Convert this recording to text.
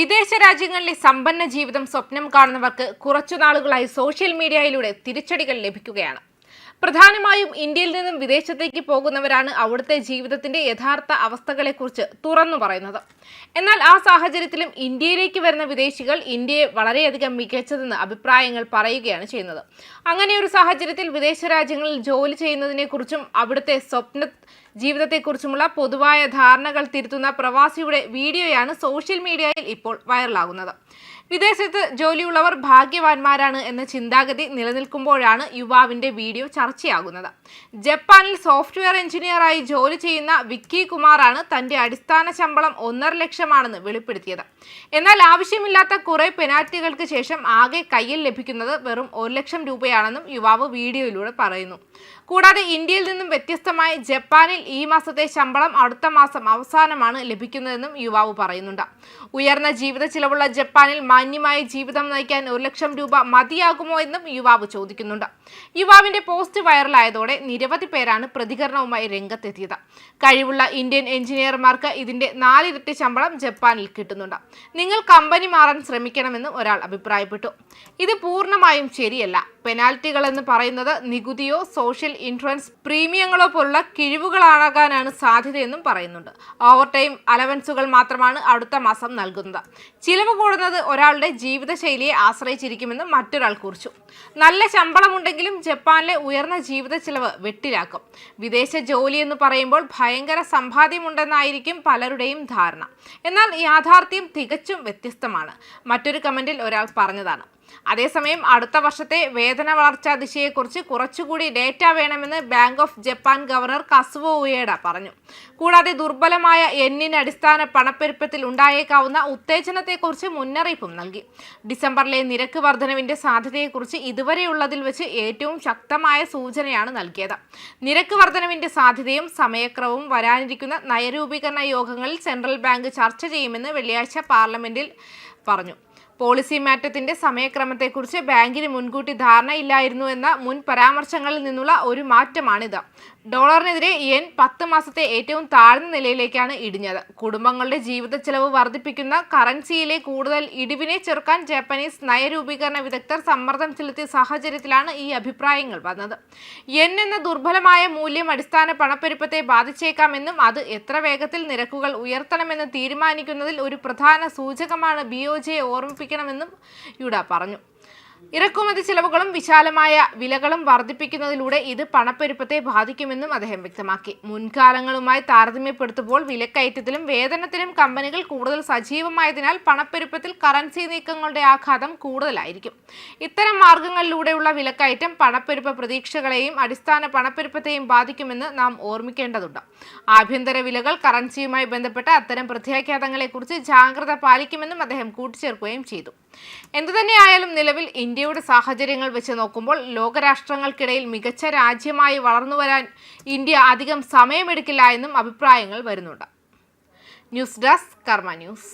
വിദേശ രാജ്യങ്ങളിലെ സമ്പന്ന ജീവിതം സ്വപ്നം കാണുന്നവർക്ക് കുറച്ചു നാളുകളായി സോഷ്യൽ മീഡിയയിലൂടെ തിരിച്ചടികൾ ലഭിക്കുകയാണ്. പ്രധാനമായും ഇന്ത്യയിൽ നിന്നും വിദേശത്തേക്ക് പോകുന്നവരാണ് അവിടുത്തെ ജീവിതത്തിന്റെ യഥാർത്ഥ അവസ്ഥകളെക്കുറിച്ച് തുറന്നു പറയുന്നത്. എന്നാൽ ആ സാഹചര്യത്തിലും ഇന്ത്യയിലേക്ക് വരുന്ന വിദേശികൾ ഇന്ത്യയെ വളരെയധികം മികച്ചതെന്ന് അഭിപ്രായങ്ങൾ പറയുകയാണ് ചെയ്യുന്നത്. അങ്ങനെ ഒരു സാഹചര്യത്തിൽ വിദേശ രാജ്യങ്ങളിൽ ജോലി ചെയ്യുന്നതിനെക്കുറിച്ചും അവിടുത്തെ സ്വപ്ന ജീവിതത്തെക്കുറിച്ചുമുള്ള പൊതുവായ ധാരണകൾ തിരുത്തുന്ന പ്രവാസിയുടെ വീഡിയോയാണ് സോഷ്യൽ മീഡിയയിൽ ഇപ്പോൾ വൈറലാകുന്നത്. വിദേശത്ത് ജോലിയുള്ളവർ ഭാഗ്യവാന്മാരാണ് എന്ന ചിന്താഗതി നിലനിൽക്കുമ്പോഴാണ് യുവാവിന്റെ വീഡിയോ ചർച്ചയാകുന്നത്. ജപ്പാനിൽ സോഫ്റ്റ്വെയർ എഞ്ചിനീയറായി ജോലി ചെയ്യുന്ന വിക്കി കുമാറാണ് തന്റെ അടിസ്ഥാന ശമ്പളം ഒന്നര ലക്ഷമാണെന്ന് വെളിപ്പെടുത്തിയത്. എന്നാൽ ആവശ്യമില്ലാത്ത കുറെ പെനാൽറ്റികൾക്ക് ശേഷം ആകെ കയ്യിൽ ലഭിക്കുന്നത് വെറും ഒരു ലക്ഷം രൂപയാണെന്നും യുവാവ് വീഡിയോയിലൂടെ പറയുന്നു. കൂടാതെ ഇന്ത്യയിൽ നിന്നും വ്യത്യസ്തമായി ജപ്പാനിൽ ഈ മാസത്തെ ശമ്പളം അടുത്ത മാസം അവസാനമാണ് ലഭിക്കുന്നതെന്നും യുവാവ് പറയുന്നുണ്ട്. ഉയർന്ന ജീവിത ചിലവുള്ള ജപ്പാനിൽ മാന്യമായ ജീവിതം നയിക്കാൻ ഒരു ലക്ഷം രൂപ മതിയാകുമോ എന്നും യുവാവ് ചോദിക്കുന്നുണ്ട്. യുവാവിന്റെ പോസ്റ്റ് വൈറലായതോടെ നിരവധി പേരാണ് പ്രതികരണവുമായി രംഗത്തെത്തിയത്. കഴിവുള്ള ഇന്ത്യൻ എഞ്ചിനീയർമാർക്ക് ഇതിന്റെ നാലിരട്ടി ശമ്പളം ജപ്പാനിൽ കിട്ടുന്നുണ്ട്. നിങ്ങൾ കമ്പനി മാറാൻ ശ്രമിക്കണമെന്നും ഒരാൾ അഭിപ്രായപ്പെട്ടു. ഇത് പൂർണമായും ശരിയല്ല. പെനാൽറ്റികൾ എന്ന് പറയുന്നത് നികുതിയോ സോഷ്യൽ ഇൻഷുറൻസ് പ്രീമിയങ്ങളോ പോലുള്ള കിഴിവുകളാകാനാണ് സാധ്യതയെന്നും പറയുന്നുണ്ട്. ഓവർ ടൈം അലവൻസുകൾ മാത്രമാണ് അടുത്ത മാസം നൽകുന്നത്. ചിലവ് കൂടുന്നത് ഒരാളുടെ ജീവിതശൈലിയെ ആശ്രയിച്ചിരിക്കുമെന്നും മറ്റൊരാൾ കുറിച്ചു. നല്ല ശമ്പളമുണ്ടെങ്കിലും ജപ്പാനിലെ ഉയർന്ന ജീവിത ചിലവ് വെട്ടിലാക്കും. വിദേശ ജോലി എന്ന് പറയുമ്പോൾ ഭയങ്കര സമ്പാദ്യമുണ്ടെന്നായിരിക്കും പലരുടെയും ധാരണ. എന്നാൽ യാഥാർത്ഥ്യം തികച്ചും വ്യത്യസ്തമാണ്. മറ്റൊരു കമന്റിൽ ഒരാൾ പറഞ്ഞതാണ്. അതേസമയം അടുത്ത വർഷത്തെ വേതന വളർച്ചാ ദിശയെക്കുറിച്ച് കുറച്ചുകൂടി ഡേറ്റ വേണമെന്ന് Bank of Japan governor Kazuo Ueda പറഞ്ഞു. കൂടാതെ ദുർബലമായ എന്നിന് അടിസ്ഥാന പണപ്പെരുപ്പത്തിൽ ഉണ്ടായേക്കാവുന്ന ഉത്തേജനത്തെക്കുറിച്ച് മുന്നറിയിപ്പും നൽകി. ഡിസംബറിലെ നിരക്ക് വർധനവിന്റെ സാധ്യതയെക്കുറിച്ച് ഇതുവരെയുള്ളതിൽ വെച്ച് ഏറ്റവും ശക്തമായ സൂചനയാണ് നൽകിയത്. നിരക്ക് വർധനവിന്റെ സാധ്യതയും സമയക്രമവും വരാനിരിക്കുന്ന നയരൂപീകരണ യോഗങ്ങളിൽ സെൻട്രൽ ബാങ്ക് ചർച്ച ചെയ്യുമെന്ന് വെള്ളിയാഴ്ച പാർലമെന്റിൽ പറഞ്ഞു. പോളിസി മാറ്റത്തിന്റെ സമയക്രമത്തെക്കുറിച്ച് ബാങ്കിന് മുൻകൂട്ടി ധാരണയില്ലായിരുന്നു എന്ന മുൻ പരാമർശങ്ങളിൽ നിന്നുള്ള ഒരു മാറ്റമാണിത്. ഡോളറിനെതിരെ യെൻ പത്ത് മാസത്തെ ഏറ്റവും താഴ്ന്ന നിലയിലേക്കാണ് ഇടിഞ്ഞത്. കുടുംബങ്ങളുടെ ജീവിത ചെലവ് വർദ്ധിപ്പിക്കുന്ന കറൻസിയിലെ കൂടുതൽ ഇടിവിനെ ചെറുക്കാൻ ജാപ്പനീസ് നയരൂപീകരണ വിദഗ്ധർ സമ്മർദ്ദം ചെലുത്തിയ സാഹചര്യത്തിലാണ് ഈ അഭിപ്രായങ്ങൾ വന്നത്. യെൻ എന്ന ദുർബലമായ മൂല്യം അടിസ്ഥാന പണപ്പെരുപ്പത്തെ ബാധിച്ചേക്കാമെന്നും അത് എത്ര വേഗത്തിൽ നിരക്കുകൾ ഉയർത്തണമെന്ന് തീരുമാനിക്കുന്നതിൽ ഒരു പ്രധാന സൂചകമാണ് ബി ഒ ഓർമ്മിപ്പിക്കണമെന്നും യുഡ പറഞ്ഞു. ഇറക്കുമതി ചെലവുകളും വിശാലമായ വിലകളും വർദ്ധിപ്പിക്കുന്നതിലൂടെ ഇത് പണപ്പെരുപ്പത്തെ ബാധിക്കുമെന്നും അദ്ദേഹം വ്യക്തമാക്കി. മുൻകാലങ്ങളുമായി താരതമ്യപ്പെടുത്തുമ്പോൾ വിലക്കയറ്റത്തിലും വേതനത്തിലും കമ്പനികൾ കൂടുതൽ സജീവമായതിനാൽ പണപ്പെരുപ്പത്തിൽ കറൻസി നീക്കങ്ങളുടെ ആഘാതം കൂടുതലായിരിക്കും. ഇത്തരം മാർഗങ്ങളിലൂടെയുള്ള വിലക്കയറ്റം പണപ്പെരുപ്പ പ്രതീക്ഷകളെയും അടിസ്ഥാന പണപ്പെരുപ്പത്തെയും ബാധിക്കുമെന്ന് നാം ഓർമ്മിക്കേണ്ടതുണ്ട്. ആഭ്യന്തര വിലകൾ കറൻസിയുമായി ബന്ധപ്പെട്ട അത്തരം പ്രത്യാഘാതങ്ങളെക്കുറിച്ച് ജാഗ്രത പാലിക്കുമെന്നും അദ്ദേഹം കൂട്ടിച്ചേർക്കുകയും ചെയ്തു. എന്തുതന്നെയായാലും നിലവിൽ ഇന്ത്യയുടെ സാഹചര്യങ്ങൾ വെച്ച് നോക്കുമ്പോൾ ലോകരാഷ്ട്രങ്ങൾക്കിടയിൽ മികച്ച രാജ്യമായി വളർന്നു വരാൻ ഇന്ത്യ അധികം സമയമെടുക്കില്ല എന്നും അഭിപ്രായങ്ങൾ വരുന്നുണ്ട്. News desk Karma news.